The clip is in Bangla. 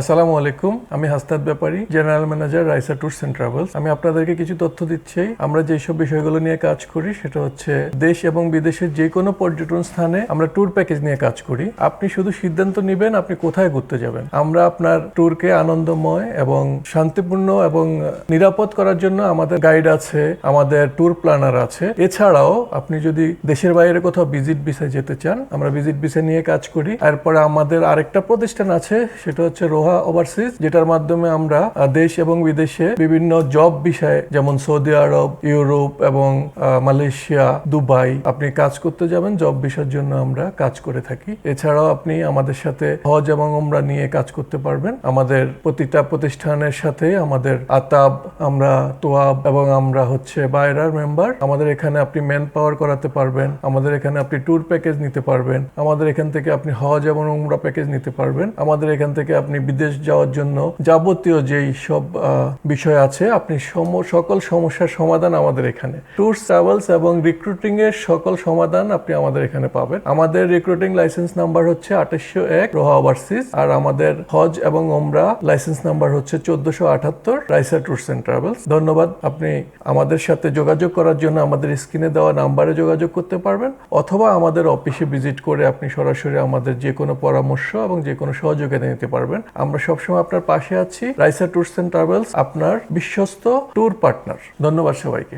আসসালামু আলাইকুম, আমি Hastad Bepari general manager Raisa tours and travels আমি আপনাদেরকে কিছু তথ্য দিচ্ছি। আমরা যেসব বিষয়গুলো নিয়ে কাজ করি, সেটা হচ্ছে দেশ এবং বিদেশের যে কোনো পর্যটন স্থানে আমরা ট্যুর প্যাকেজ নিয়ে কাজ করি। আপনি শুধু সিদ্ধান্ত নেবেন আপনি কোথায় ঘুরতে যাবেন। আমরা আপনার ট্যুরকে আনন্দময় এবং শান্তিপূর্ণ এবং নিরাপদ করার জন্য আমাদের গাইড আছে, আমাদের ট্যুর প্ল্যানার আছে। এছাড়াও আপনি যদি দেশের বাইরে কোথাও ভিজিট ভিসায় যেতে চান, আমরা ভিজিট ভিসা নিয়ে কাজ করি। এরপরে আমাদের আরেকটা প্রতিষ্ঠান আছে, সেটা হচ্ছে রোহা ওভারসিজ যেটার মাধ্যমে আমরা দেশ এবং বিদেশে বিভিন্ন জব বিষয়ে, যেমন সৌদি আরব, ইউরোপ এবং মালয়েশিয়া, দুবাই, আপনি কাজ করতে যাবেন জব বিষয়ের জন্য আমরা কাজ করে থাকি। এছাড়াও আপনি আমাদের সাথে হজ এবং ওমরা নিয়ে কাজ করতে পারবেন। আমাদের প্রতিটা প্রতিষ্ঠানের সাথে আমাদের আতাব, আমরা তোয়াব এবং আমরা হচ্ছে বাইরার মেম্বার আমাদের এখানে আপনি ম্যান পাওয়ার করাতে পারবেন। আমাদের এখানে আপনি ট্যুর প্যাকেজ নিতে পারবেন। আমাদের এখান থেকে আপনি হজ এবং উমরা প্যাকেজ নিতে পারবেন। আমাদের এখান থেকে আপনি বিদেশ যাওয়ার জন্য যাবতীয় যেই সব বিষয় আছে, আপনি সকল সমস্যার সমাধান আমাদের এখানে। ট্যুরস ট্রাভেলস এবং রিক্রুটিং এর সকল সমাধান আপনি আমাদের এখানে পাবেন। আমাদের রিক্রুটিং লাইসেন্স নাম্বার হচ্ছে আঠাশশো এক রোহা ওভারসিজ আর আমাদের হজ এবং ওমরা লাইসেন্স নাম্বার হচ্ছে চোদ্দশো আঠাত্তর রাইসা ট্যুরস অ্যান্ড ট্রাভেলস ধন্যবাদ, আপনি আমাদের সাথে যোগাযোগ করার জন্য আমাদের স্ক্রিনে দেওয়া নাম্বারে যোগাযোগ করতে পারবেন অথবা আমাদের অফিসে ভিজিট করে আপনি সরাসরি আমাদের যে কোনো পরামর্শ এবং যে কোনো সহযোগিতা নিতে পারবেন। আমরা সবসময় আপনার পাশে আছি, রাইসা ট্যুরস অ্যান্ড ট্রাভেলস, আপনার বিশ্বস্ত ট্যুর পার্টনার। ধন্যবাদ সবাইকে।